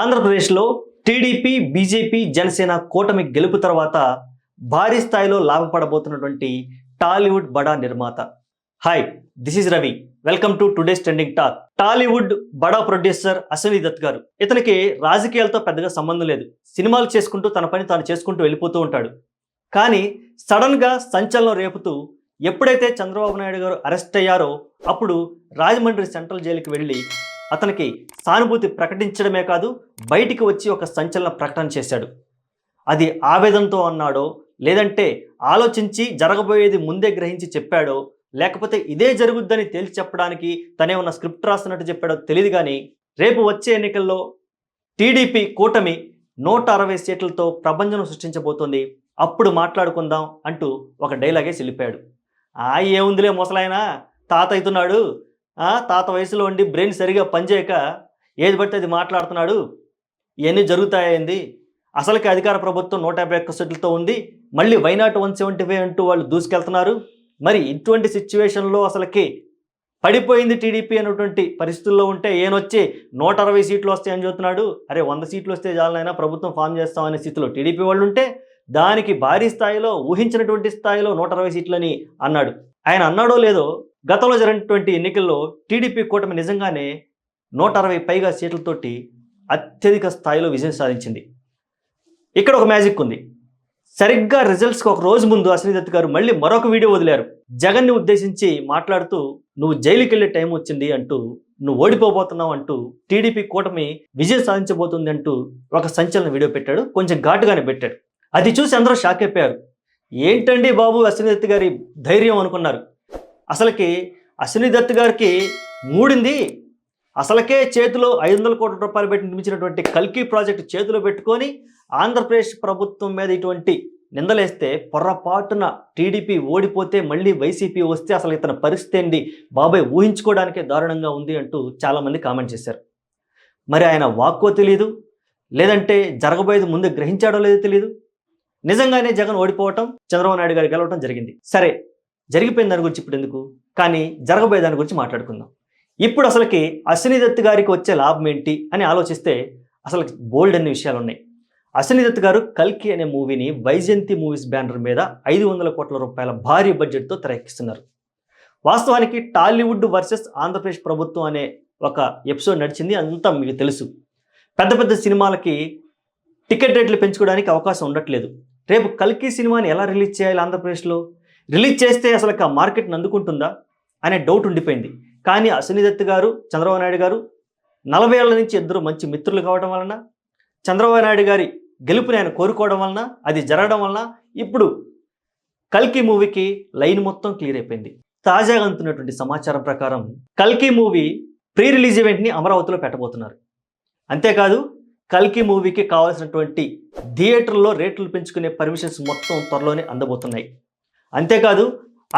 ఆంధ్రప్రదేశ్లో TDP BJP Janasena కూటమి గెలుపు తర్వాత భారీ స్థాయిలో లాభపడబోతున్నటువంటి టాలీవుడ్ బడా నిర్మాత. Hi this is Ravi welcome to today's trending talk Tollywood బడా ప్రొడ్యూసర్ అశ్విని దత్ గారు. ఇతనికి రాజకీయాలతో పెద్దగా సంబంధం లేదు. సినిమాలు చేసుకుంటూ తన పని తాను చేసుకుంటూ వెళ్ళిపోతూ ఉంటాడు. కానీ సడన్గా సంచలనం రేపుతూ ఎప్పుడైతే చంద్రబాబు నాయుడు గారు అరెస్ట్ అయ్యారో అప్పుడు రాజమండ్రి సెంట్రల్ జైలుకి వెళ్ళి అతనికి సానుభూతి ప్రకటించడమే కాదు బయటికి వచ్చి ఒక సంచలన ప్రకటన చేశాడు. అది ఆవేదనతో అన్నాడో లేదంటే ఆలోచించి జరగబోయేది ముందే గ్రహించి చెప్పాడో లేకపోతే ఇదే జరుగుద్దని తేల్చి చెప్పడానికి తనే ఉన్న స్క్రిప్ట్ రాస్తున్నట్టు చెప్పాడో తెలియదు కానీ రేపు వచ్చే ఎన్నికల్లో టీడీపీ కూటమి నూట అరవై సీట్లతో ప్రపంచం సృష్టించబోతోంది. అప్పుడు మాట్లాడుకుందాం అంటూ ఒక డైలాగే చెల్లిపాడు. ఆ ఏముందిలే ముసలాయన? తాత అవుతున్నాడు. తాత వయసులో ఉండి బ్రెయిన్ సరిగా పనిచేయక ఏది పడితే అది మాట్లాడుతున్నాడు. ఇవన్నీ జరుగుతాయింది అసలుకి అధికార ప్రభుత్వం నూట యాభై ఒక్క సీట్లతో ఉంది. మళ్ళీ వైనాట్ వన్ సెవెంటీ ఫైవ్ అంటూ వాళ్ళు దూసుకెళ్తున్నారు. మరి ఇటువంటి సిచ్యువేషన్లో అసలుకి పడిపోయింది టీడీపీ అనేటువంటి పరిస్థితుల్లో ఉంటే ఏనొచ్చి నూట అరవై సీట్లు వస్తాయని చెబుతున్నాడు. అరే వంద సీట్లు వస్తే చాలనైనా ప్రభుత్వం ఫామ్ చేస్తామనే స్థితిలో టీడీపీ వాళ్ళు ఉంటే దానికి భారీ స్థాయిలో ఊహించినటువంటి స్థాయిలో నూట అరవై సీట్లని అన్నాడు. ఆయన అన్నాడో లేదో గతంలో జరిగినటువంటి ఎన్నికల్లో టీడీపీ కూటమి నిజంగానే నూట అరవై పైగా సీట్లతోటి అత్యధిక స్థాయిలో విజయం సాధించింది. ఇక్కడ ఒక మ్యాజిక్ ఉంది. సరిగ్గా రిజల్ట్స్కి ఒక రోజు ముందు అశ్విని దత్ గారు మళ్ళీ మరొక వీడియో వదిలారు. జగన్ని ఉద్దేశించి మాట్లాడుతూ నువ్వు జైలుకి వెళ్ళే టైం వచ్చింది అంటూ నువ్వు ఓడిపోబోతున్నావు అంటూ టీడీపీ కూటమి విజయం సాధించబోతుంది అంటూ ఒక సంచలన వీడియో పెట్టాడు. కొంచెం ఘాటుగానే పెట్టాడు. అది చూసి అందరూ షాక్ అయిపోయారు. ఏంటండి బాబు? అశ్విని దత్ గారి ధైర్యం అనుకున్నారు. అసలుకి అశ్విని దత్ గారికి మూడింది. అసలకే చేతిలో ఐదు వందల కోట్ల రూపాయలు పెట్టి నిర్మించినటువంటి కల్కి ప్రాజెక్టు చేతిలో పెట్టుకొని ఆంధ్రప్రదేశ్ ప్రభుత్వం మీద ఇటువంటి నిందలేస్తే పొర్రపాటున టీడీపీ ఓడిపోతే మళ్ళీ వైసీపీ వస్తే అసలు ఇతని పరిస్థితి ఏంటి? బాబాయ్ ఊహించుకోవడానికే దారుణంగా ఉంది అంటూ చాలామంది కామెంట్ చేశారు. మరి ఆయన వాక్కో తెలియదు లేదంటే జరగబోయేది ముందు గ్రహించాడో లేదో తెలియదు నిజంగానే జగన్ ఓడిపోవటం చంద్రబాబు నాయుడు గారు గెలవటం జరిగింది. సరే జరిగిపోయిన దాని గురించి ఇప్పుడు ఎందుకు? కానీ జరగబోయే దాని గురించి మాట్లాడుకుందాం. ఇప్పుడు అసలుకి అశ్విని దత్ గారికి వచ్చే లాభం ఏంటి అని ఆలోచిస్తే అసలు బోల్డ్ అనే విషయాలు ఉన్నాయి. అశ్విని దత్ గారు కల్కి అనే మూవీని వైజయంతి మూవీస్ బ్యానర్ మీద ఐదు వందల కోట్ల రూపాయల భారీ బడ్జెట్తో తెరకెక్కిస్తున్నారు. వాస్తవానికి టాలీవుడ్ వర్సెస్ ఆంధ్రప్రదేశ్ ప్రభుత్వం అనే ఒక ఎపిసోడ్ నడిచింది అంతా మీకు తెలుసు. పెద్ద పెద్ద సినిమాలకి టికెట్ రేట్లు పెంచుకోవడానికి అవకాశం ఉండట్లేదు. రేపు కల్కి సినిమాని ఎలా రిలీజ్ చేయాలి ఆంధ్రప్రదేశ్లో? రిలీజ్ చేస్తే అసలు ఆ మార్కెట్ని అందుకుంటుందా అనే డౌట్ ఉండిపోయింది. కానీ అశ్విని దత్ గారు చంద్రబాబు నాయుడు గారు నలభై ఏళ్ళ నుంచి ఇద్దరు మంచి మిత్రులు కావడం వలన చంద్రబాబు నాయుడు గారి గెలుపుని ఆయన కోరుకోవడం వలన అది జరగడం వలన ఇప్పుడు కల్కి మూవీకి లైన్ మొత్తం క్లియర్ అయిపోయింది. తాజాగా అందుతున్నటువంటి సమాచారం ప్రకారం కల్కి మూవీ ప్రీ రిలీజ్ ఈవెంట్ని అమరావతిలో పెట్టబోతున్నారు. అంతేకాదు కల్కి మూవీకి కావాల్సినటువంటి థియేటర్లో రేట్లు పెంచుకునే పర్మిషన్స్ మొత్తం త్వరలోనే అందబోతున్నాయి. అంతేకాదు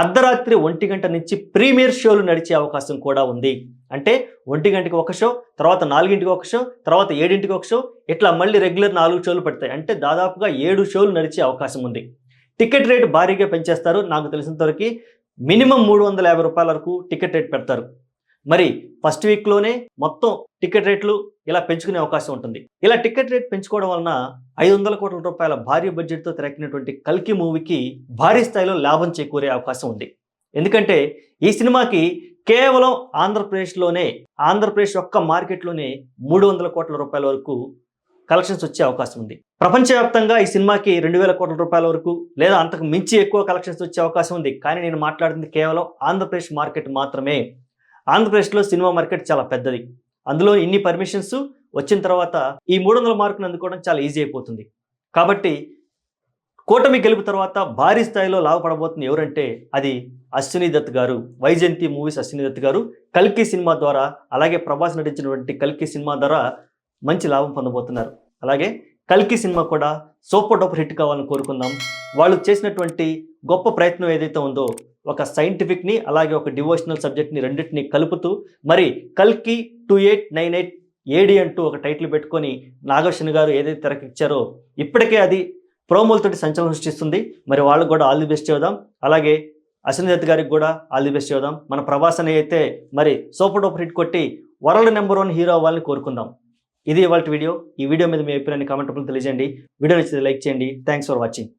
అర్ధరాత్రి ఒంటి గంట నుంచి ప్రీమియర్ షోలు నడిచే అవకాశం కూడా ఉంది. అంటే ఒంటి గంటకి ఒక షో తర్వాత నాలుగింటికి ఒక షో తర్వాత ఏడింటికి ఒక షో ఇట్లా మళ్ళీ రెగ్యులర్ నాలుగు షోలు పడతాయి. అంటే దాదాపుగా ఏడు షోలు నడిచే అవకాశం ఉంది. టికెట్ రేటు భారీగా పెంచేస్తారు. నాకు తెలిసినంతవరకు మినిమం మూడు వందల యాభై రూపాయల వరకు టికెట్ రేట్ పెడతారు. మరి ఫస్ట్ వీక్లోనే మొత్తం టికెట్ రేట్లు ఇలా పెంచుకునే అవకాశం ఉంటుంది. ఇలా టికెట్ రేట్ పెంచుకోవడం వలన ఐదు వందల కోట్ల రూపాయల భారీ బడ్జెట్తో తెరకినటువంటి కల్కి మూవీకి భారీ స్థాయిలో లాభం చేకూరే అవకాశం ఉంది. ఎందుకంటే ఈ సినిమాకి కేవలం ఆంధ్రప్రదేశ్లోనే ఆంధ్రప్రదేశ్ యొక్క మార్కెట్లోనే మూడు వందల కోట్ల రూపాయల వరకు కలెక్షన్స్ వచ్చే అవకాశం ఉంది. ప్రపంచవ్యాప్తంగా ఈ సినిమాకి రెండు వేల కోట్ల రూపాయల వరకు లేదా అంతకు మించి ఎక్కువ కలెక్షన్స్ వచ్చే అవకాశం ఉంది. కానీ నేను మాట్లాడుతుంది కేవలం ఆంధ్రప్రదేశ్ మార్కెట్ మాత్రమే. ఆంధ్రప్రదేశ్లో సినిమా మార్కెట్ చాలా పెద్దది. అందులో ఇన్ని పర్మిషన్స్ వచ్చిన తర్వాత ఈ మూడు వందల మార్కులు అందుకోవడం చాలా ఈజీ అయిపోతుంది. కాబట్టి కూటమి గెలుపు తర్వాత భారీ స్థాయిలో లాభపడబోతుంది ఎవరంటే అది అశ్విని దత్ గారు వైజయంతి మూవీస్ అశ్విని దత్ గారు. కల్కి సినిమా ద్వారా అలాగే ప్రభాస్ నటించినటువంటి కల్కి సినిమా ద్వారా మంచి లాభం పొందబోతున్నారు. అలాగే కల్కి సినిమా కూడా సూపర్ డూపర్ హిట్ కావాలని కోరుకుందాం. వాళ్ళు చేసినటువంటి గొప్ప ప్రయత్నం ఏదైతే ఉందో ఒక సైంటిఫిక్ని అలాగే ఒక డివోషనల్ సబ్జెక్ట్ని రెండింటిని కలుపుతూ మరి కల్కి two eight nine eight AD అంటూ ఒక టైటిల్ పెట్టుకొని నాగర్షణ గారు ఏదైతే తెరకిచ్చారో ఇప్పటికే అది ప్రోమోలతోటి సంచలనం సృష్టిస్తుంది. మరి వాళ్ళకు కూడా ఆల్ ది బెస్ట్ చేద్దాం అలాగే అశ్వనిదత్ గారికి కూడా ఆల్ ది బెస్ట్ చేద్దాం మన ప్రభాస్ అయితే మరి సూపర్ డూపర్ హిట్ కొట్టి వరల్డ్ నెంబర్ వన్ హీరో అవ్వాలని కోరుకుందాం. ఇది ఇవాళ వీడియో. ఈ వీడియో మీద మీ అభిప్రాయాన్ని కామెంట్ రూపంలో తెలియజేయండి. వీడియో నచ్చితే లైక్ చేయండి. Thanks for watching